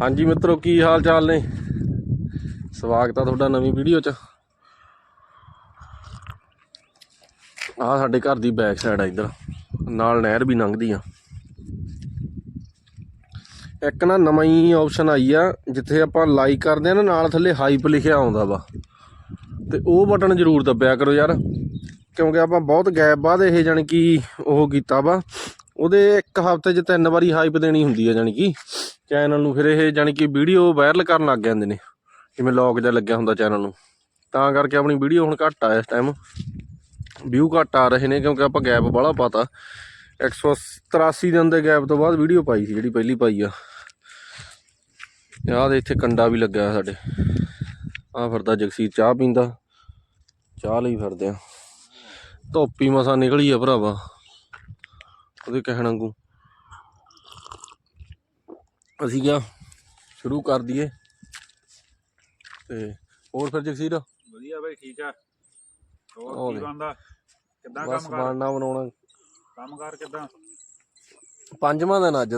ਹਾਂਜੀ ਮਿੱਤਰੋ, ਕੀ ਹਾਲ ਚਾਲ ਨੇ? ਸਵਾਗਤ ਆ ਤੁਹਾਡਾ ਨਵੀਂ ਵੀਡੀਓ 'ਚ। ਆਹ ਸਾਡੇ ਘਰ ਦੀ ਬੈਕ ਸਾਈਡ ਆ ਇੱਧਰ। ਨਾਲ ਨਹਿਰ ਵੀ ਲੰਘਦੀ ਆ। ਇੱਕ ਨਾ ਨਵਾਂ ਹੀ ਆਪਸ਼ਨ ਆਈ ਆ, ਜਿੱਥੇ ਆਪਾਂ ਲਾਈਕ ਕਰਦੇ ਆ ਨਾ, ਨਾਲ ਥੱਲੇ ਹਾਈਪ ਲਿਖਿਆ ਆਉਂਦਾ ਵਾ। ਤੇ ਉਹ ਬਟਨ ਜ਼ਰੂਰ ਦੱਬਿਆ ਕਰੋ ਯਾਰ, ਕਿਉਂਕਿ ਆਪਾਂ ਬਹੁਤ ਗੈਪ ਬਾਅਦ ਇਹ ਜਾਣੀ ਕਿ ਉਹ ਕੀਤਾ ਵਾ। ਉਹਦੇ ਇੱਕ ਹਫ਼ਤੇ 'ਚ ਤਿੰਨ ਵਾਰੀ ਹਾਈਪ ਦੇਣੀ ਹੁੰਦੀ ਹੈ ਜਾਣੀ ਕਿ। ਚੈਨਲ ਨੂੰ ਫਿਰ ਇਹ ਜਾਣੀ ਕਿ ਵੀਡੀਓ ਵਾਇਰਲ ਕਰਨ ਲੱਗ ਜਾਂਦੇ ਨੇ। ਜਿਵੇਂ ਲੌਗ ਜਿਹਾ ਲੱਗਿਆ ਹੁੰਦਾ ਚੈਨਲ ਨੂੰ। ਤਾਂ ਕਰਕੇ ਆਪਣੀ ਵੀਡੀਓ ਹੁਣ ਘੱਟ ਆ ਇਸ ਟਾਈਮ ਵਿਊ ਘੱਟ ਆ ਰਹੇ ਨੇ ਕਿਉਂਕਿ ਆਪਾਂ ਗੈਪ ਬਾਹਲਾ ਪਾਤਾ। 183 ਦਿਨ ਦੇ ਗੈਪ ਤੋਂ ਬਾਅਦ ਵੀਡੀਓ ਪਾਈ ਸੀ ਜਿਹੜੀ ਪਹਿਲੀ ਪਾਈ ਆ। ਆਹ ਦੇ ਇੱਥੇ ਕੰਡਾ ਵੀ ਲੱਗਿਆ ਸਾਡੇ। ਆਹ ਫਿਰਦਾ ਜਗਸੀਰ, ਚਾਹ ਪੀਂਦਾ। ਚਾਹ ਲਈ ਫਿਰਦੇ ਆ। ਧੋਪੀ ਮਸਾ ਨਿਕਲੀ ਆ ਭਰਾਵਾ। ਉਹਦੇ ਕਹਿਣ ਵਾਂਗੂ। ਅਸੀਂ ਕਿਹਾ ਸ਼ੁਰੂ ਕਰ ਦਈਏ। ਤੇ ਹੋਰ ਫਿਰ ਜਗਸੀਰ? ਵਧੀਆ ਬਾਈ ਠੀਕ ਆ। ਹੋਰ ਕੀ ਦੇ। ਬੰਦਾ ਕਿੱਦਾਂ ਬਸ ਕੰਮ ਕਰ ਬਾਣਾ ਬਣਾਉਣਾ। ਕੰਮ ਕਰ ਕਿੱਦਾਂ? ਪੰਜਵਾਂ ਦਿਨ ਅੱਜ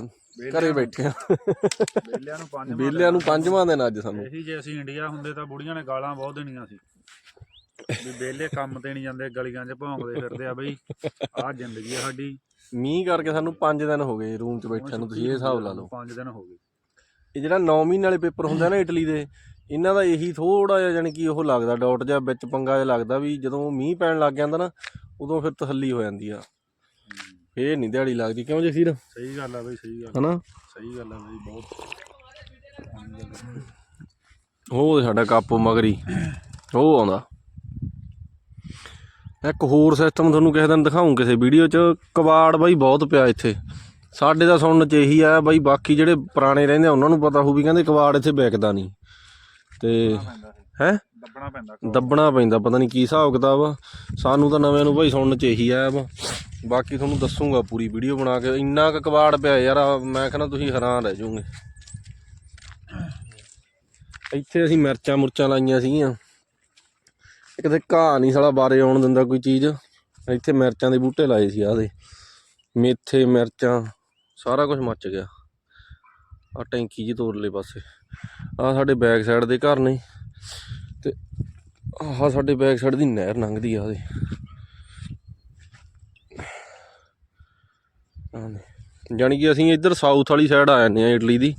ਘਰੇ ਬੈਠੇ ਆ। ਬੇਲਿਆਂ ਨੂੰ ਪੰਜ ਬੇਲਿਆਂ ਨੂੰ ਪੰਜਵਾਂ ਦਿਨ ਅੱਜ ਸਾਨੂੰ। ਇਹੀ ਜੇ ਅਸੀਂ ਇੰਡੀਆ ਹੁੰਦੇ ਤਾਂ ਬੁੜੀਆਂ ਨੇ ਗਾਲਾਂ ਬਹੁਤ ਦੇਣੀਆਂ ਸੀ। ਵੀ ਬੇਲੇ ਕੰਮ ਤੇ ਨਹੀਂ ਜਾਂਦੇ ਗਲੀਆਂ 'ਚ ਭੌਂਕਦੇ ਫਿਰਦੇ ਆ ਬਈ। ਆਹ ਜ਼ਿੰਦਗੀ ਆ ਸਾਡੀ। ਮੀਂਹ ਕਰਕੇ ਸਾਨੂੰ 5 ਦਿਨ ਹੋ ਗਏ ਰੂਮ 'ਚ ਬੈਠਿਆਂ ਨੂੰ ਤੁਸੀਂ ਇਹ ਹਿਸਾਬ ਲਾ ਲਓ। ਪੰਜ ਦਿਨ ਹੋ ਗਏ। ਇਹ ਜਿਹੜਾ 9 ਮਹੀਨੇ ਵਾਲੇ ਪੇਪਰ ਹੁੰਦੇ ਨਾ ਇਟਲੀ ਦੇ ਇਹਨਾਂ ਦਾ ਇਹੀ ਥੋੜਾ ਜਿਹਾ ਕਿ ਉਹ ਲੱਗਦਾ ਡਾਟ ਜਿਹਾ ਵਿੱਚ ਪੰਗਾ ਜਿਹਾ ਲੱਗਦਾ ਵੀ ਜਦੋਂ ਮੀਂਹ ਪੈਣ ਲੱਗ ਜਾਂਦਾ ਨਾ ਉਦੋਂ ਫਿਰ ਤਸੱਲੀ ਹੋ ਜਾਂਦੀ ਆ। ਫੇਰ ਨਹੀਂ ਦਿਹਾੜੀ ਲੱਗਦੀ। ਕਿਉਂ ਜਸੀਰ ਸਹੀ ਗੱਲ ਆ ਬਈ ਸਹੀ ਗੱਲ ਹਨਾ? ਸਹੀ ਗੱਲ ਆ ਬਈ ਬਹੁਤ। ਉਹ ਸਾਡਾ ਕਾਪੋ ਮਗਰੀ ਉਹ ਆਉਂਦਾ। ਇੱਕ ਹੋਰ ਸਿਸਟਮ ਤੁਹਾਨੂੰ ਕਿਸੇ ਦਿਨ ਦਿਖਾਉਂ ਕਿਸੇ ਵੀਡੀਓ 'ਚ। ਕਵਾੜ ਬਾਈ ਬਹੁਤ ਪਿਆ ਇੱਥੇ। ਸਾਡੇ ਦਾ ਸੁਣਨ 'ਚ ਇਹੀ ਆ ਬਾਈ ਬਾਕੀ ਜਿਹੜੇ ਪੁਰਾਣੇ ਰਹਿੰਦੇ ਆ ਉਹਨਾਂ ਨੂੰ ਪਤਾ ਹੋਊ ਵੀ ਕਹਿੰਦੇ ਕਵਾੜ ਇੱਥੇ ਵਿਕਦਾ ਨਹੀਂ। ਤੇ ਹੈ? ਦੱਬਣਾ ਪੈਂਦਾ ਦੱਬਣਾ ਪੈਂਦਾ ਪਤਾ ਨਹੀਂ ਕੀ ਹਿਸਾਬ ਕਿਤਾਬ ਆ। ਸਾਨੂੰ ਤਾਂ ਨਵਿਆਂ ਨੂੰ ਭਾਈ ਸੁਣਨ 'ਚ ਇਹੀ ਵਾ। ਬਾਕੀ ਤੁਹਾਨੂੰ ਦੱਸੂਗਾ ਪੂਰੀ ਵੀਡੀਓ ਬਣਾ ਕੇ। ਇੰਨਾ ਕੁ ਕਵਾੜ ਪਿਆ ਯਾਰ ਆ ਮੈਂ ਕਹਿੰਦਾ ਤੁਸੀਂ ਹੈਰਾਨ ਰਹਿ ਜਾਓਗੇ। ਇੱਥੇ ਅਸੀਂ ਮਿਰਚਾਂ ਮੁਰਚਾਂ ਲਾਈਆਂ ਸੀਗੀਆਂ। ਕਿਤੇ ਘਾਹ ਨਹੀਂ ਸਾਲਾ ਬਾਰੇ ਆਉਣ ਦਿੰਦਾ ਕੋਈ ਚੀਜ਼। ਇੱਥੇ ਮਿਰਚਾਂ ਦੇ ਬੂਟੇ ਲਾਏ ਸੀ ਆਹ ਮੇਥੇ, ਮਿਰਚਾਂ, ਸਾਰਾ ਕੁਝ ਮੱਚ ਗਿਆ। ਆ ਟੈਂਕੀ ਜੀ ਤੋੜਲੇ ਪਾਸੇ। ਆ ਸਾਡੇ ਬੈਕ ਸਾਈਡ ਦੇ ਘਰ ਨੇ। ਤੇ ਆਹ ਸਾਡੇ ਬੈਕ ਸਾਈਡ ਦੀ ਨਹਿਰ ਲੰਘਦੀ ਆ ਉਹਦੇ ਜਾਨੀ ਕਿ ਅਸੀਂ ਇੱਧਰ ਸਾਊਥ ਵਾਲੀ ਸਾਈਡ ਆ ਜਾਂਦੇ ਆ ਇਟਲੀ ਦੀ।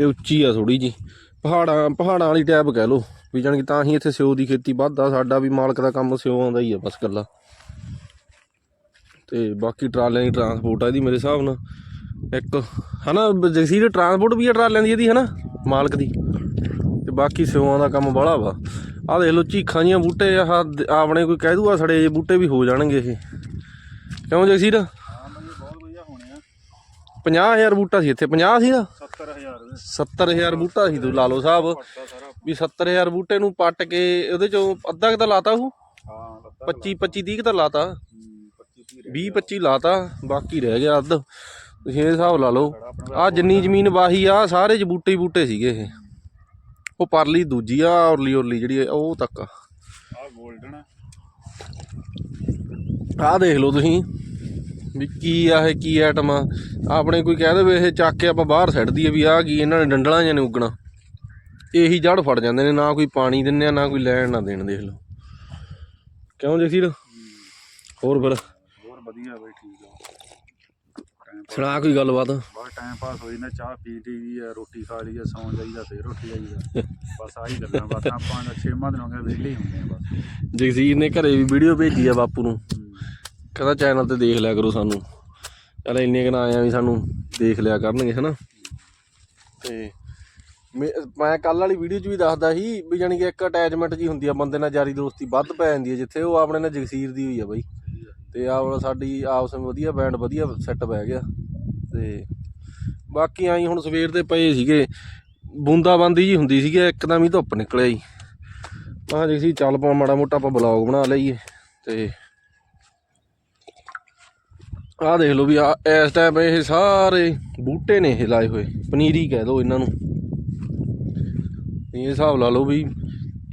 ਇਹ ਉੱਚੀ ਆ ਥੋੜੀ ਜੀ ਪਹਾੜਾਂ ਪਹਾੜਾਂ ਵਾਲੀ ਟੈਪ ਕਹਿ ਲਓ। ਵੀ ਜਾਣੀ ਕਿ ਤਾਂ ਹੀ ਇੱਥੇ ਸਿਓ ਦੀ ਖੇਤੀ ਵੱਧ ਆ ਸਾਡਾ ਵੀ ਮਾਲਕ ਦਾ ਕੰਮ ਸਿਓ ਆਉਂਦਾ ਹੀ ਆ ਬਸ ਕੱਲਾ ਤੇ ਬਾਕੀ ਟਰਾਲਿਆਂ ਦੀ ਟਰਾਂਸਪੋਰਟ ਆ ਇਹਦੀ ਮੇਰੇ ਹਿਸਾਬ ਨਾਲ। ਇੱਕ ਹਨਾ ਜਗਸੀਰ ਟਰਾਂਸਪੋਰਟ ਵੀ ਆ ਟਰਾਲਿਆਂ ਦੀ ਇਹਦੀ ਹਨਾ ਮਾਲਕ ਦੀ। ਤੇ ਬਾਕੀ ਸਿਉਆਂ ਦਾ ਕੰਮ ਬਾਹਲਾ ਵਾ। ਆਹ ਦੇਖ ਲਓ ਚੀਖਾਂ ਜੀਆਂ ਬੂਟੇ ਦ- ਆਪਣੇ ਕੋਈ ਕਹਿ ਦੂਗਾ ਸੜੇ ਜੇ ਬੂਟੇ ਵੀ ਹੋ ਜਾਣਗੇ ਇਹ। ਕਿਉਂ ਜਗਸੀਰ? ਹਾਂ ਬਈ ਇਹ ਬਹੁਤ ਵਧੀਆ ਹੋਣੇ ਆ। 50000 ਬੂਟਾ ਸੀ ਇੱਥੇ 50 ਸੀ ਦਾ 70000 ਦੇ 70000 ਬੂਟਾ ਸੀ ਤੂੰ ਲਾ ਲਓ ਸਾਹਿਬ। ਵੀ 70000 ਬੂਟੇ ਨੂੰ ਪੱਟ ਕੇ ਉਹਦੇ ਚੋਂ ਅੱਧਾ ਕਿ ਤਾਂ ਲਾਤਾ ਉਹ? ਹਾਂ ਲੱਤਾਂ 25 25 30 ਕਿ ਤਾਂ ਲਾਤਾ। 25 20 25 ਲਾਤਾ ਬਾਕੀ ਰਹਿ ਗਿਆ ਅੱਧ। ਤੁਸੀਂ ਇਹ ਹਿਸਾਬ ਲਾ ਲਓ। ਆ ਜਿੰਨੀ ਜ਼ਮੀਨ ਵਾਹੀ ਆ ਸਾਰੇ ਚ ਬੂਟੇ ਬੂਟੇ ਸੀਗੇ ਇਹ। ਉਹ ਪਰਲੀ ਦੂਜੀ ਆ ਔਰਲੀ ਔਰਲੀ ਜਿਹੜੀ ਉਹ ਤੱਕ ਆ। ਆ। ਦੇਖ ਲਓ ਤੁਸੀਂ। ਵੀ ਕੀ ਆ ਇਹ ਕੀ ਆਈਟਮ ਆ? ਆਪਣੇ ਕੋਈ ਕਹਿ ਦੇਵੇ ਇਹ ਚੱਕ ਕੇ ਆਪਾਂ ਬਾਹਰ ਸੱਟ ਦਈਏ ਵੀ ਆਹ ਕੀ ਇਹਨਾਂ ਨੇ ਡੰਡਲਾਂ ਜਾਂ ਨੇ ਉਗਣਾ। ਇਹੀ ਜੜ ਫੜ ਜਾਂਦੇ ਨੇ ਨਾ ਕੋਈ ਪਾਣੀ ਦਿੰਨੇ ਆ ਨਾ ਕੋਈ ਲੈਣ ਨਾ ਦੇਣ ਦੇਖ ਲਓ। ਕਿਉਂ ਜਸੀਰ ਹੋਰ ਫਿਰ? ਹੋਰ ਵਧੀਆ ਬਈ ਠੀਕ ਆ। ਸੁਣਾ ਕੋਈ ਗੱਲਬਾਤ? ਬਸ ਟਾਈਮ ਪਾਸ ਹੋਈ ਨਾ ਚਾਹ ਪੀ ਲਈ ਆ ਰੋਟੀ ਖਾ ਲਈ ਆ ਸੌਂ ਜਾਈਦਾ ਫੇਰ ਰੋਟੀ ਜਾਈਦਾ ਬਸ ਆਹੀ ਗੱਲਾਂ ਬਸ ਆਪਾਂ ਦਾ 6 ਦਿਨ ਹੋ ਗਏ ਵਿਹਲੇ ਹੀ ਹੁੰਦੇ ਆ ਬਸ। ਜਗਸੀਰ ਨੇ ਘਰੇ ਵੀ ਵੀਡੀਓ ਭੇਜੀ ਆ ਬਾਪੂ ਨੂੰ। ਹੂੰ। ਕਹਿੰਦਾ ਚੈਨਲ ਤੇ ਦੇਖ ਲਿਆ ਕਰੋ ਸਾਨੂੰ। ਚੱਲ ਇੰਨੇ ਕੁ ਨਾ ਆਇਆ ਵੀ ਸਾਨੂੰ ਦੇਖ ਲਿਆ ਕਰਨਗੇ, ਹਨਾ? ਤੇ ਮੈਂ- ਮੈਂ ਕੱਲ ਵਾਲੀ ਵੀਡੀਓ 'ਚ ਵੀ ਦੱਸਦਾ ਸੀ ਵੀ ਜਾਣੀ ਕਿ ਇੱਕ ਅਟੈਚਮੈਂਟ ਜੀ ਹੁੰਦੀ ਆ, ਬੰਦੇ ਨਾਲ ਯਾਰੀ ਦੋਸਤੀ ਵੱਧ ਪੈ ਜਾਂਦੀ ਹੈ ਜਿੱਥੇ, ਉਹ ਆਪਣੇ ਨਾਲ ਜਗਸੀਰ ਦੀ ਹੋਈ ਆ ਬਾਈ। ਤੇ ਆ ਸਾਡੀ ਆਪਸ ਵਿੱਚ ਵਧੀਆ ਬੈਂਡ ਵਧੀਆ ਸੈੱਟ ਬਹਿ ਗਿਆ। ਤੇ ਬਾਕੀ ਆਈ ਹੁਣ ਸਵੇਰ ਦੇ ਪਏ ਸੀਗੇ, ਬੂੰਦਾਬਾਂਦੀ ਜੀ ਹੁੰਦੀ ਸੀਗੀ, ਇੱਕਦਮ ਹੀ ਧੁੱਪ ਨਿਕਲਿਆ ਜੀ। ਤਾਂ ਜੀ ਸੀ ਚੱਲ ਪਾ, ਮਾੜਾ ਮੋਟਾ ਆਪਾਂ ਬਲੌਗ ਬਣਾ ਲਈਏ। ਤੇ ਆਹ ਦੇਖ ਲਓ ਵੀ ਆ ਇਸ ਟਾਈਮ ਇਹ ਸਾਰੇ ਬੂਟੇ ਨੇ ਇਹ ਲਾਏ ਹੋਏ, ਪਨੀਰੀ ਕਹਿ ਦੋ ਇਹਨਾਂ ਨੂੰ। ਇਹ ਹਿਸਾਬ ਲਾ ਲਓ ਵੀ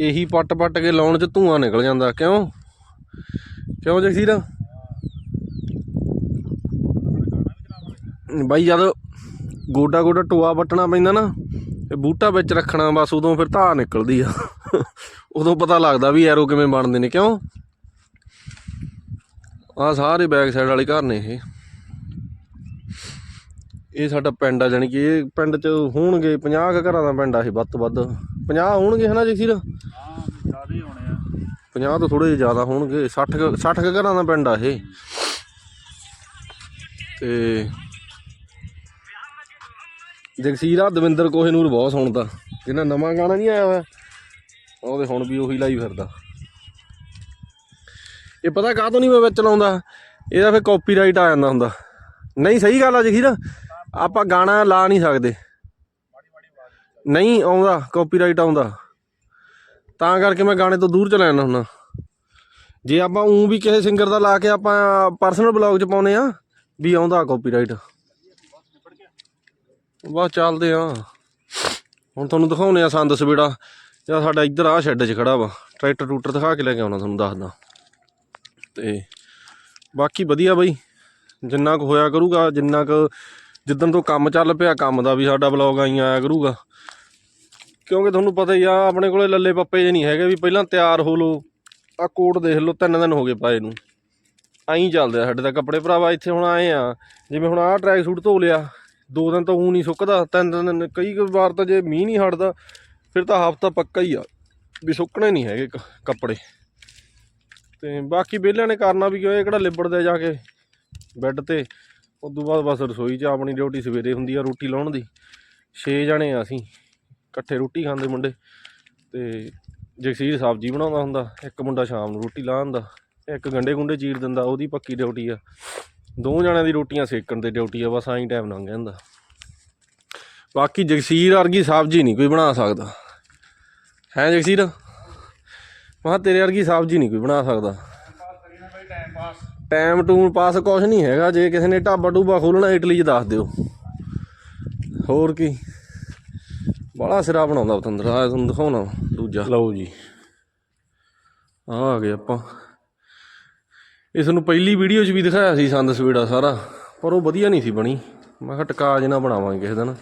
ਇਹੀ ਪੱਟ ਪੱਟ ਕੇ ਲਾਉਣ 'ਚ ਧੂਆਂ ਨਿਕਲ ਜਾਂਦਾ, ਕਿਉਂ? ਕਿਉਂ ਜਗਸੀਰ? ਬਾਈ ਜਦ ਗੋਡਾ ਗੋਡਾ ਟੋਆ ਵੱਟਣਾ ਪੈਂਦਾ ਨਾ ਇਹ ਬੂਟਾ ਵਿੱਚ ਰੱਖਣਾ ਬਸ ਉਦੋਂ ਫਿਰ ਧਾਰ ਨਿਕਲਦੀ ਆ। ਉਦੋਂ ਪਤਾ ਲੱਗਦਾ ਵੀ ਐਰੋ ਕਿਵੇਂ ਬਣਦੇ ਨੇ, ਕਿਉਂ? ਆ ਸਾਰੇ ਬੈਕ ਸਾਈਡ ਵਾਲੇ ਘਰ ਨੇ ਇਹ। ਇਹ ਸਾਡਾ ਪਿੰਡ ਆ, ਜਾਣੀ ਕਿ ਇਹ ਪਿੰਡ ਚ ਹੋਣਗੇ 50 ਕ ਘਰਾਂ ਦਾ ਪਿੰਡ ਆ ਇਹ ਵੱਧ ਤੋਂ ਵੱਧ। 50 ਹੋਣਗੇ ਹਨਾ ਜਗਸੀਰ ਹਾਂ ਜ਼ਿਆਦਾ ਹੀ ਹੋਣੇ ਆ 50 ਤੋਂ ਥੋੜੇ ਜ਼ਿਆਦਾ ਹੋਣਗੇ 60 ਕੁ- 60 ਕ ਘਰਾਂ ਦਾ ਪਿੰਡ ਆ ਇਹ। ਤੇ ਜਗਸੀਰ ਆ, ਦਵਿੰਦਰ ਕੋਹੇਨੂਰ ਬਹੁਤ ਸੁਣਦਾ। ਜਿਹਨਾਂ ਨਵਾਂ ਗਾਣਾ ਨਹੀਂ ਆਇਆ ਹੋਇਆ ਉਹਦੇ ਹੁਣ ਵੀ ਉਹੀ ਲਾਈ ਫਿਰਦਾ। ਇਹ ਪਤਾ ਕਾਹ ਤੋਂ ਨਹੀਂ ਮੈਂ ਵਿੱਚ ਲਾਉਂਦਾ? ਇਹਦਾ ਫਿਰ ਕਾਪੀਰਾਈਟ ਆ ਜਾਂਦਾ ਹੁੰਦਾ। ਨਹੀਂ, ਸਹੀ ਗੱਲ ਆ ਜਗਸੀਰ ਆਪਾਂ ਗਾਣਾ ਲਾ ਨਹੀਂ ਸਕਦੇ। ਨਹੀਂ ਆਉਂਦਾ ਕਾਪੀਰਾਈਟ ਆਉਂਦਾ। ਤਾਂ ਕਰਕੇ ਮੈਂ ਗਾਣੇ ਤੋਂ ਦੂਰ ਚਲਾ ਜਾਂਦਾ ਹੁੰਦਾ। ਜੇ ਆਪਾਂ ਉਂ ਵੀ ਕਿਸੇ ਸਿੰਗਰ ਦਾ ਲਾ ਕੇ ਆਪਾਂ ਪਰਸਨਲ ਬਲੌਗ 'ਚ ਪਾਉਨੇ ਆ ਵੀ ਆਉਂਦਾ ਕਾਪੀਰਾਈਟ ਬਸ ਚੱਲਦੇ ਆ ਹੁਣ ਤੁਹਾਨੂੰ ਦਿਖਾਉਨੇ ਆ ਸੰਦ ਸਵੇੜਾ। ਜਿਹੜਾ ਸਾਡਾ ਇੱਧਰ ਆ ਸ਼ੈੱਡ 'ਚ ਖੜਾ ਵਾ। ਟਰੈਕਟਰ ਟੂਟਰ ਦਿਖਾ ਕੇ ਲੈ ਕੇ ਆਉਣਾ ਤੁਹਾਨੂੰ, ਦੱਸਦਾ। ਤੇ ਬਾਕੀ ਵਧੀਆ ਬਾਈ, ਜਿੰਨਾ ਕੁ ਹੋਇਆ ਕਰੂਗਾ, ਜਿੰਨਾ ਕੁ ਜਿੱਦਣ ਤੋਂ ਕੰਮ ਚੱਲ ਪਿਆ, ਕੰਮ ਦਾ ਵੀ ਸਾਡਾ ਬਲੌਗ ਆਈ ਆਇਆ ਕਰੂਗਾ। ਕਿਉਂਕਿ ਤੁਹਾਨੂੰ ਪਤਾ ਹੀ ਆ, ਆਪਣੇ ਕੋਲੇ ਲੱਲੇ ਪੱਪੇ ਜੇ ਨਹੀਂ ਹੈਗੇ ਵੀ ਪਹਿਲਾਂ ਤਿਆਰ ਹੋ ਲੋ ਆ ਕੋਟ ਦੇਖ ਲਓ, ਤਿੰਨ ਦਿਨ ਹੋ ਗਏ ਪਾਏ ਨੂੰ। ਐਂ ਚੱਲਦੇ ਆ ਸਾਡੇ ਤਾਂ ਕੱਪੜੇ ਭਰਾਵਾ, ਇੱਥੇ ਹੁਣ ਆਏ ਆ, ਜਿਵੇਂ ਹੁਣ ਆਹ ਟਰੈਕ ਸੂਟ ਧੋ ਲਿਆ, ਦੋ ਦਿਨ ਤਾਂ ਊਂ ਨਹੀਂ ਸੁੱਕਦਾ, ਤਿੰਨ ਦਿਨ ਕਈ ਵਾਰ ਤਾਂ ਜੇ ਮੀਂਹ ਨਹੀਂ ਹਟਦਾ, ਫਿਰ ਤਾਂ ਹਫਤਾ ਪੱਕਾ ਹੀ ਆ, ਵੀ ਸੁੱਕਣੇ ਨਹੀਂ ਹੈਗੇ ਕ- ਕੱਪੜੇ। ਤੇ ਬਾਕੀ ਵਿਹਲਿਆਂ ਨੇ ਕਰਨਾ ਵੀ ਕਿਉਂ, ਇਹ ਕਿਹੜਾ ਲਿਬੜਦੇ ਜਾ ਕੇ ਬੈੱਡ ਤੇ। ਉਦੋਂ ਬਾਅਦ ਬਸ ਰਸੋਈ 'ਚ ਆਪਣੀ ਡਿਊਟੀ ਸਵੇਰੇ ਹੁੰਦੀ ਆ ਰੋਟੀ ਲਾਉਣ ਦੀ। 6 ਜਣੇ ਆ ਅਸੀਂ, ਇਕੱਠੇ ਰੋਟੀ ਖਾਂਦੇ ਮੁੰਡੇ। ਤੇ ਜਗਸੀਰ ਸਬਜ਼ੀ ਬਣਾਉਂਦਾ ਹੁੰਦਾ, ਇੱਕ ਮੁੰਡਾ ਸ਼ਾਮ ਨੂੰ ਰੋਟੀ ਲਾ ਹੁੰਦਾ ਇੱਕ ਗੰਡੇ ਗੁੰਡੇ ਚੀਰ ਦਿੰਦਾ, ਉਹਦੀ ਪੱਕੀ ਡਿਊਟੀ ਆ। ਦੋ ਜਣਿਆਂ ਦੀ ਰੋਟੀਆਂ ਸੇਕਣ ਤੇ ਡਿਊਟੀ ਆ, ਬਸ ਐਂ ਟਾਈਮ ਲੰਘ ਜਾਂਦਾ। ਬਾਕੀ ਜਗਸੀਰ ਵਰਗੀ ਸਬਜ਼ੀ ਨਹੀਂ ਕੋਈ ਬਣਾ ਸਕਦਾ। ਹੈ ਜਗਸੀਰ? ਮੈਂ ਕਿਹਾ ਤੇਰੇ ਵਰਗੀ ਸਬਜ਼ੀ ਨਹੀਂ ਕੋਈ ਬਣਾ ਸਕਦਾ। ਟਾਈਮ ਟੂਮ ਪਾਸ ਕੁਛ ਨਹੀਂ ਹੈਗਾ। ਜੇ ਕਿਸੇ ਨੇ ਢਾਬਾ ਡੂਬਾ ਖੋਲਣਾ ਇਟਲੀ 'ਚ ਦੱਸ ਦਿਓ। ਹੋਰ ਕੀ? ਬੜਾ ਸਿਰਾ ਬਣਾਉਂਦਾ ਬਤੰਦਰ ਆ ਤੁਹਾਨੂੰ ਦਿਖਾਉਣਾ ਦੂਜਾ। ਲਓ ਜੀ। ਆ ਆ ਗਏ ਆਪਾਂ। ਇਸ ਨੂੰ ਪਹਿਲੀ ਵੀਡੀਓ 'ਚ ਵੀ ਦਿਖਾਇਆ ਸੀ ਸੰਦ ਸਵੇੜਾ ਸਾਰਾ ਪਰ ਉਹ ਵਧੀਆ ਨਹੀਂ ਸੀ ਬਣੀ। ਮੈਂ ਕਿਹਾ ਟਕਾ ਨਾ ਬਣਾਵਾਂਗੇ ਕਿਸੇ ਦਿਨ।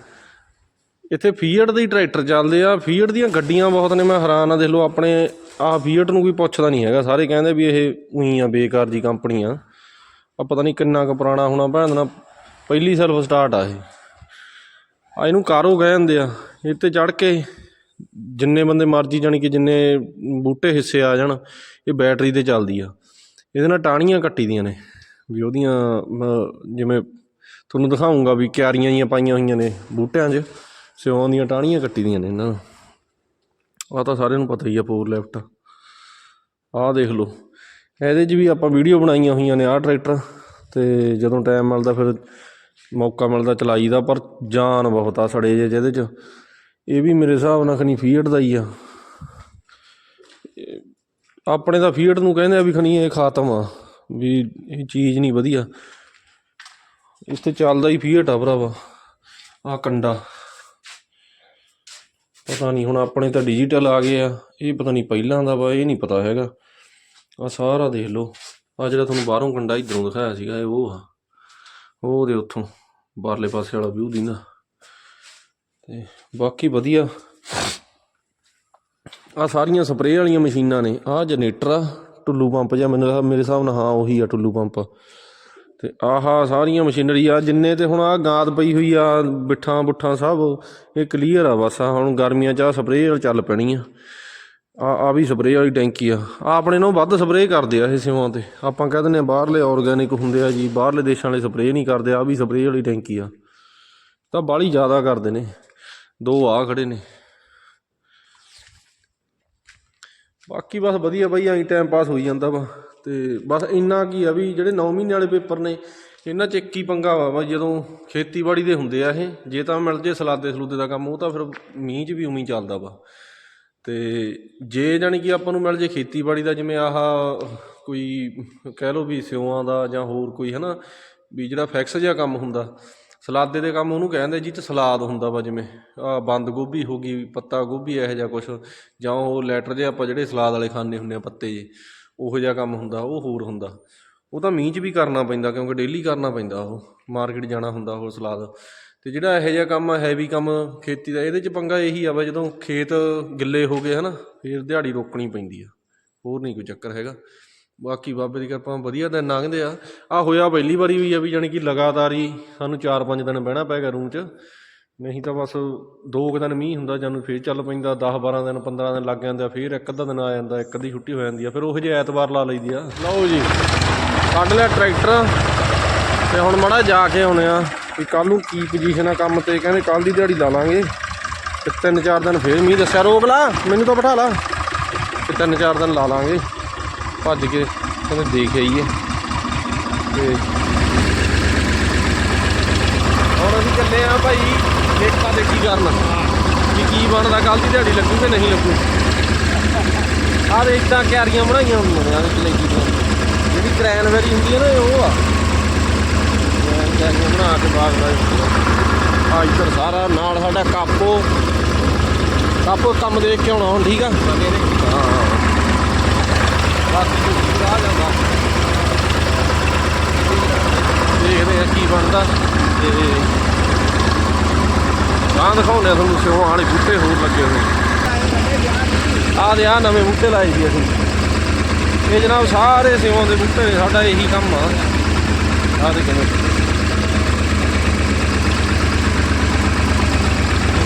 ਇੱਥੇ ਫੀਅਟ ਦੇ ਹੀ ਟਰੈਕਟਰ ਚੱਲਦੇ ਆ। ਫੀਅਟ ਦੀਆਂ ਗੱਡੀਆਂ ਬਹੁਤ ਨੇ, ਮੈਂ ਹੈਰਾਨ ਆ, ਦੇਖ ਲਓ ਆਪਣੇ ਆਹ ਫੀਅਟ ਨੂੰ ਕੋਈ ਪੁੱਛਦਾ ਨਹੀਂ ਹੈਗਾ। ਸਾਰੇ ਕਹਿੰਦੇ ਵੀ ਇਹ ਉਹੀ ਆ, ਬੇਕਾਰ ਜੀ ਕੰਪਨੀ ਆ। ਆ ਪਤਾ ਨਹੀਂ ਕਿੰਨਾ ਕੁ ਪੁਰਾਣਾ ਹੋਣਾ, ਭੈਣ ਦਾ ਪਹਿਲੀ ਸਰਵ ਸਟਾਰਟ ਆ ਇਹ। ਆ ਇਹਨੂੰ ਕਾਰੋ ਕਹਿ ਜਾਂਦੇ ਆ। ਇਹ ਤੇ ਚੜ ਕੇ ਜਿੰਨੇ ਬੰਦੇ ਮਰਜ਼ੀ ਜਾਣੀ ਕਿ ਜਿੰਨੇ ਬੂਟੇ ਹਿੱਸੇ ਆ ਜਾਣ, ਇਹ ਬੈਟਰੀ ਤੇ ਚੱਲਦੀ ਆ। ਇਹਦੇ ਨਾਲ ਟਾਹਣੀਆਂ ਕੱਟੀ ਦੀਆਂ ਨੇ। ਵੀ ਉਹਦੀਆਂ ਜਿਵੇਂ ਤੁਹਾਨੂੰ ਦਿਖਾਉਂਗਾ ਵੀ ਕਿਆਰੀਆਂ ਜੀਆਂ ਪਾਈਆਂ ਹੋਈਆਂ ਨੇ ਬੂਟਿਆਂ 'ਚ। ਸਿਉਂ ਦੀਆਂ ਟਾਹਣੀਆਂ ਕੱਟੀ ਦੀਆਂ ਨੇ ਇਹਨਾਂ ਨੂੰ। ਆਹ ਤਾਂ ਸਾਰਿਆਂ ਨੂੰ ਪਤਾ ਹੀ ਆ ਪੋਰ ਲੈਫਟ। ਆਹ ਦੇਖ ਲਓ। ਇਹਦੇ 'ਚ ਵੀ ਆਪਾਂ ਵੀਡੀਓ ਬਣਾਈਆਂ ਹੋਈਆਂ ਨੇ ਆਹ ਟਰੈਕਟਰ। ਤੇ ਜਦੋਂ ਟਾਈਮ ਮਿਲਦਾ ਫਿਰ ਮੌਕਾ ਮਿਲਦਾ ਚਲਾਈਦਾ, ਪਰ ਜਾਨ ਬਹੁਤ ਆ ਸੜੇ ਜੇ ਜਿਹਦੇ 'ਚ। ਇਹ ਵੀ ਮੇਰੇ ਹਿਸਾਬ ਨਾਲ ਖਣੀ ਫੀਟ ਦਾ ਹੀ ਆ। ਆਪਣੇ ਤਾਂ ਫੀਟ ਨੂੰ ਕਹਿੰਦੇ ਆ ਵੀ ਖਣੀ ਇਹ ਖਾਤਮ ਆ, ਵੀ ਇਹ ਚੀਜ਼ ਨਹੀਂ ਵਧੀਆ। ਇਸ ਤੇ ਚੱਲਦਾ ਹੀ ਫੀਟ ਆ ਭਰਾਵਾ। ਆ ਕੰਡਾ। ਪਤਾ ਨਹੀਂ, ਹੁਣ ਆਪਣੇ ਤਾਂ ਡਿਜੀਟਲ ਆ ਗਏ ਆ, ਇਹ ਪਤਾ ਨਹੀਂ ਪਹਿਲਾਂ ਦਾ ਵਾ, ਇਹ ਨਹੀਂ ਪਤਾ ਹੈਗਾ। ਆ ਸਾਰਾ ਦੇਖ ਲਓ ਆ ਜਿਹੜਾ ਤੁਹਾਨੂੰ ਬਾਹਰੋਂ ਕੰਡਾ ਇਧਰੋਂ ਦਿਖਾਇਆ ਸੀਗਾ, ਇਹ ਉਹ ਆ। ਉਹ ਦੇ ਉੱਥੋਂ, ਬਾਹਰਲੇ ਪਾਸੇ ਵਾਲਾ ਵਿਊ ਦਿੰਦਾ। ਤੇ ਬਾਕੀ ਵਧੀਆ। ਆ ਸਾਰੀਆਂ ਸਪਰੇਅ ਵਾਲੀਆਂ ਮਸ਼ੀਨਾਂ ਨੇ ਆ ਜਨਰੇਟਰ ਆ, ਟੁੱਲੂ ਪੰਪ ਜਾਂ ਮੈਨੂੰ ਮੇਰੇ ਹਿਸਾਬ ਨਾਲ ਹਾਂ, ਉਹੀ ਆ ਟੁੱਲੂ ਪੰਪ ਤੇ ਆਹਾ, ਸਾਰੀਆਂ ਮਸ਼ੀਨਰੀ ਆ, ਜਿੰਨੇ ਤੇ ਹੁਣ ਆ ਗਾਂਦ ਪਈ ਹੋਈ ਆ, ਬਿੱਠਾਂ ਬੁੱਠਾਂ ਸਭ, ਇਹ ਕਲੀਅਰ ਆ ਬਸ ਆ ਹੁਣ ਗਰਮੀਆਂ ਚ ਆ ਸਪਰੇਅ ਚੱਲ ਪੈਣੀ ਆ। ਆ ਆ ਵੀ ਸਪਰੇਅ ਵਾਲੀ ਟੈਂਕੀ ਆ। ਆ ਆਪਣੇ ਨੂੰ ਵੱਧ ਸਪਰੇਅ ਕਰਦੇ ਆ ਇਹ ਸਿਵਾਂ ਤੇ। ਆਪਾਂ ਕਹਿ ਦਿੰਦੇ ਆ ਬਾਹਰਲੇ ਆਰਗੈਨਿਕ ਹੁੰਦੇ ਆ ਜੀ, ਬਾਹਰਲੇ ਦੇਸ਼ਾਂ ਵਾਲੇ ਸਪਰੇਅ ਨਹੀਂ ਕਰਦੇ ਆ ਵੀ ਸਪਰੇਅ ਵਾਲੀ ਟੈਂਕੀ ਆ। ਤਾਂ ਬਾਹਲੀ ਜ਼ਿਆਦਾ ਕਰਦੇ ਨੇ। ਦੋ ਆ ਖੜੇ ਨੇ। ਬਾਕੀ ਬਸ ਵਧੀਆ ਬਈ, ਐਂ ਟਾਈਮ ਪਾਸ ਹੋਈ ਜਾਂਦਾ ਵਾ। ਅਤੇ ਬਸ ਇੰਨਾ ਕੀ ਆ ਵੀ ਜਿਹੜੇ ਨੌ ਮਹੀਨੇ ਵਾਲੇ ਪੇਪਰ ਨੇ, ਇਹਨਾਂ 'ਚ ਇੱਕ ਹੀ ਪੰਗਾ ਵਾ ਵਾ ਜਦੋਂ ਖੇਤੀਬਾੜੀ ਦੇ ਹੁੰਦੇ ਆ ਇਹ, ਜੇ ਤਾਂ ਮਿਲ ਜੇ ਸਲਾਦੇ ਸਲੂਦੇ ਦਾ ਕੰਮ, ਉਹ ਤਾਂ ਫਿਰ ਮੀਂਹ 'ਚ ਵੀ ਉਵੇਂ ਹੀ ਚੱਲਦਾ ਵਾ। ਅਤੇ ਜੇ ਜਾਣੀ ਕਿ ਆਪਾਂ ਨੂੰ ਮਿਲ ਜੇ ਖੇਤੀਬਾੜੀ ਦਾ, ਜਿਵੇਂ ਆਹ ਕੋਈ ਕਹਿ ਲਓ ਵੀ ਸਿਉਆਂ ਦਾ ਜਾਂ ਹੋਰ ਕੋਈ ਹੈ ਨਾ ਵੀ ਜਿਹੜਾ ਫਿਕਸ ਜਿਹਾ ਕੰਮ ਹੁੰਦਾ, ਸਲਾਦੇ ਦੇ ਕੰਮ ਉਹਨੂੰ ਕਹਿੰਦੇ ਜੀ ਤੇ ਸਲਾਦ ਹੁੰਦਾ ਵਾ, ਜਿਵੇਂ ਆ ਬੰਦ ਗੋਭੀ ਹੋ ਗਈ, ਪੱਤਾ ਗੋਭੀ ਇਹੋ ਜਿਹਾ ਕੁਛ, ਜਾਂ ਉਹ ਲੈਟਰ ਜੇ ਆਪਾਂ ਜਿਹੜੇ ਸਲਾਦ ਵਾਲੇ ਖਾਂਦੇ ਹੁੰਦੇ ਆ, ਪੱਤੇ ਜੇ ਉਹੋ ਜਿਹਾ ਕੰਮ ਹੁੰਦਾ, ਉਹ ਹੋਰ ਹੁੰਦਾ। ਉਹ ਤਾਂ ਮੀਂਹ 'ਚ ਵੀ ਕਰਨਾ ਪੈਂਦਾ, ਕਿਉਂਕਿ ਡੇਲੀ ਕਰਨਾ ਪੈਂਦਾ ਉਹ। ਮਾਰਕੀਟ ਜਾਣਾ ਹੁੰਦਾ ਉਹ ਸਲਾਦ। ਤੇ ਜਿਹੜਾ ਇਹੋ ਜਿਹਾ ਕੰਮ ਆ ਹੈਵੀ ਕੰਮ ਖੇਤੀ ਦਾ, ਇਹਦੇ ਚ ਪੰਗਾ ਇਹੀ ਆ ਵਾ ਜਦੋਂ ਖੇਤ ਗਿੱਲੇ ਹੋ ਗਏ ਹਨਾ, ਫਿਰ ਦਿਹਾੜੀ ਰੋਕਣੀ ਪੈਂਦੀ ਆ। ਹੋਰ ਨਹੀਂ ਕੋਈ ਚੱਕਰ ਹੈਗਾ। ਬਾਕੀ ਬਾਬੇ ਦੀ ਕਿਰਪਾ ਵਧੀਆ ਦਿਨ ਲੰਘਦੇ ਆ। ਆ ਹੋਇਆ ਪਹਿਲੀ ਵਾਰੀ ਵੀ ਆ ਵੀ ਜਾਣੀ ਕਿ ਲਗਾਤਾਰ ਹੀ ਸਾਨੂੰ 4-5 ਦਿਨ ਬਹਿਣਾ ਪੈ ਗਿਆ ਰੂਮ 'ਚ। ਨਹੀਂ ਤਾਂ ਬਸ ਦੋ ਕੁ ਦਿਨ ਮੀਂਹ ਹੁੰਦਾ ਜਾਨੂੰ ਫੇਰ ਚੱਲ ਪੈਂਦਾ 10-12 ਦਿਨ 15 ਦਿਨ ਲੱਗ ਜਾਂਦੇ ਆ, ਫੇਰ ਇੱਕ ਅੱਧਾ ਦਿਨ ਆ ਜਾਂਦਾ, ਇੱਕ ਅੱਧੀ ਛੁੱਟੀ ਹੋ ਜਾਂਦੀ ਆ, ਫਿਰ ਉਹ ਜਿਹੇ ਐਤਵਾਰ ਲਾ ਲਈਦੀ ਆ। ਲਓ ਜੀ, ਕੱਢ ਲਿਆ ਟਰੈਕਟਰ ਤੇ ਹੁਣ ਮੜਾ ਜਾ ਕੇ ਆਉਣੇ ਆ ਵੀ ਕੱਲ ਨੂੰ ਕੀ ਪੋਜੀਸ਼ਨ ਆ ਕੰਮ ਤੇ, ਕਹਿੰਦੇ ਕੱਲ ਦੀ ਦਿਹਾੜੀ ਲਾ ਲਾਂਗੇ। ਤੇ ਤਿੰਨ ਚਾਰ ਦਿਨ ਫੇਰ ਮੀਂਹ ਦੱਸਿਆ, ਰੋਕ ਲਾ, ਮੈਨੂੰ ਤਾਂ ਬਿਠਾ ਲਾ। ਤੇ ਤਿੰਨ ਚਾਰ ਦਿਨ ਲਾ ਲਾਂਗੇ। ਭੱਜ ਕੇ ਕਹਿੰਦੇ ਦੇਖ ਆਈਏ। ਤੇ ਹੁਣ ਅਸੀਂ ਚੱਲੇ ਆ ਭਾਈ। ਦੇਖਾ ਦੇਖੀ ਕਰਨ? ਵੀ ਕੀ ਬਣਦਾ ਕੱਲ ਦੀ ਦਿਹਾੜੀ ਲੱਗੂ ਕਿ ਨਹੀਂ ਲੱਗੂ? ਆਹ ਦੇ ਇਦਾਂ ਕਿਆਰੀਆਂ ਬਣਾਈਆਂ ਹੁੰਦੀਆਂ ਨੇ ਕੀ ਜਿਹੜੀ ਕ੍ਰੈਨਬੈਰੀ ਹੁੰਦੀ ਹੈ ਨਾ ਉਹ ਆ। ਕਿਆਰੀਆਂ ਬਣਾ ਕੇ ਬਾਗ ਦਾ ਆ ਇੱਧਰ ਸਾਰਾ ਨਾਲ ਸਾਡਾ ਕਾਪੋ। ਕਾਪੋ ਕੰਮ ਦੇਖ ਕੇ ਆਉਣਾ ਹੁਣ ਠੀਕ ਆ? ਹਾਂ ਬਾਕੀ ਕੁਝ ਆ ਜਾਂਦਾ ਦੇਖਦੇ ਆ ਕੀ ਬਣਦਾ ਤੇ ਗਾਂ ਦਿਖਾਉਂਦੇ ਆ ਤੁਹਾਨੂੰ ਸਿਉਂ ਵਾਲੇ ਬੂਟੇ ਹੋਰ ਲੱਗੇ ਹੋਏ। ਆ ਦੇ ਆ ਨਵੇਂ ਬੂਟੇ ਲਾਏ ਸੀ ਅਸੀਂ। ਇਹ ਜਨਾਬ ਸਾਰੇ ਸਿਉਂ ਦੇ ਬੂਟੇ ਨੇ ਸਾਡਾ ਇਹੀ ਕੰਮ ਆ। ਆ ਦੇ ਕਿਵੇਂ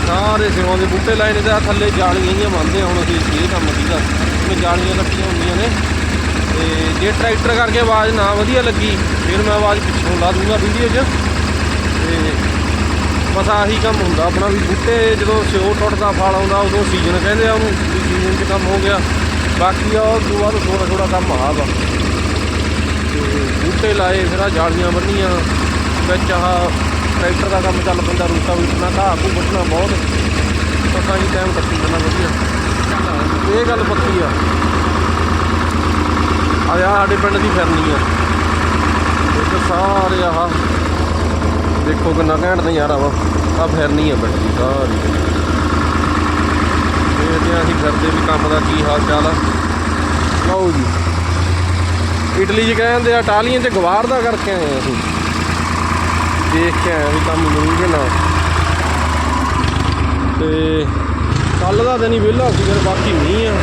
ਸਾਰੇ ਸਿਉਂ ਦੇ ਬੂਟੇ ਲਾਏ ਨੇ ਤੇ ਆ ਥੱਲੇ ਜਾਲੀਆਂ ਹੀ ਬੰਨਦੇ ਹੁਣ ਅਸੀਂ ਇਹ ਕੰਮ ਸੀਗਾ। ਇਹ ਜਾਲੀਆਂ ਕੱਟੀਆਂ ਹੁੰਦੀਆਂ ਨੇ। ਤੇ ਜੇ ਟਰੈਕਟਰ ਕਰਕੇ ਆਵਾਜ਼ ਨਾ ਵਧੀਆ ਲੱਗੀ, ਫਿਰ ਮੈਂ ਆਵਾਜ਼ ਪਿੱਛੋਂ ਲਾ ਦੂੰਗਾ ਵੀਡੀਓ 'ਚ। ਬਸ ਆਹੀ ਕੰਮ ਹੁੰਦਾ ਆਪਣਾ ਵੀ ਬੂਟੇ ਜਦੋਂ ਸਿਓ ਟੁੱਟਦਾ, ਫਲ ਆਉਂਦਾ, ਉਦੋਂ ਸੀਜ਼ਨ ਕਹਿੰਦੇ ਆ ਉਹਨੂੰ, ਵੀ ਸੀਜ਼ਨ 'ਚ ਕੰਮ ਹੋ ਗਿਆ। ਬਾਕੀ ਆ ਉਹ ਤੋਂ ਬਾਅਦ ਥੋੜਾ ਥੋੜਾ ਕੰਮ ਆ ਵਾ। ਤੇ ਬੂਟੇ ਲਾਏ, ਫਿਰ ਆ ਜਾਲੀਆਂ ਬੰਨੀਆਂ, ਵਿੱਚ ਆਹ ਟਰੈਕਟਰ ਦਾ ਕੰਮ ਚੱਲ ਪੈਂਦਾ, ਰੂਟਾ ਵੀ ਨਾ ਘਾਹ ਘੂ ਵੱਢਣਾ ਬਹੁਤ। ਤਾਂ ਹੀ ਟਾਈਮ ਕੱਟੀ ਜਾਂਦਾ ਵਧੀਆ। ਇਹ ਗੱਲ ਪੱਕੀ ਆ। ਆ ਸਾਡੇ ਪਿੰਡ ਦੀ ਫਿਰਨੀ ਆ। ਇੱਥੇ ਸਾਰੇ ਆਹ ਦੇਖੋ ਕਿੰਨਾ ਘੈਂਟ ਨਜ਼ਾਰਾ ਵਾ। ਆ ਫਿਰਨੀ ਆ ਪਿੰਡ ਦੀ ਸਾਰੀ। ਦੇਖਦੇ ਆ ਅਸੀਂ ਫਿਰਦੇ ਵੀ ਕੰਮ ਦਾ ਕੀ ਹਾਲ ਚਾਲ ਆ। ਲਓ ਜੀ। ਇਟਲੀ 'ਚ ਕਹਿੰਦੇ ਆ ਟਾਲੀਆਂ 'ਚ ਗਵਾਰ ਦਾ ਕਰਕੇ ਆਏ ਅਸੀਂ। ਦੇਖ ਕੇ ਆਏ ਵੀ ਕੰਮ ਮਿਲੂ ਕਿ ਨਾ ਤੇ ਕੱਲ ਦਾ ਦਿਨ ਹੀ ਵਿਹਲਾ ਸੀ, ਫਿਰ ਬਾਕੀ ਨਹੀਂ ਆ।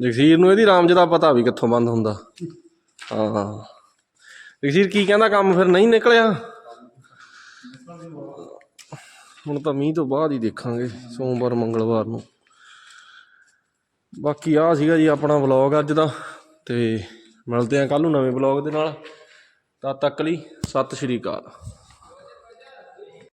ਜਗਸੀਰ ਨੂੰ ਇਹਦੀ ਰਾਮਜ ਦਾ ਪਤਾ ਵੀ ਕਿੱਥੋਂ ਬੰਦ ਹੁੰਦਾ। ਹਾਂ। ਜਗਸੀਰ ਕੀ ਕਹਿੰਦਾ, ਕੰਮ ਫਿਰ ਨਹੀਂ ਨਿਕਲਿਆ? ਹੁਣ ਤਾਂ ਮੀਂਹ ਤੋਂ ਬਾਅਦ ਹੀ ਦੇਖਾਂਗੇ, ਸੋਮਵਾਰ, ਮੰਗਲਵਾਰ ਨੂੰ। ਬਾਕੀ ਆ ਸੀਗਾ ਜੀ ਆਪਣਾ ਵਲੌਗ ਅੱਜ ਦਾ, ਤੇ ਮਿਲਦੇ ਆ ਕੱਲ ਨੂੰ ਨਵੇਂ ਵਲੌਗ ਦੇ ਨਾਲ। ਤਦ ਤੱਕ ਲਈ ਸਤਿ ਸ਼੍ਰੀ ਅਕਾਲ।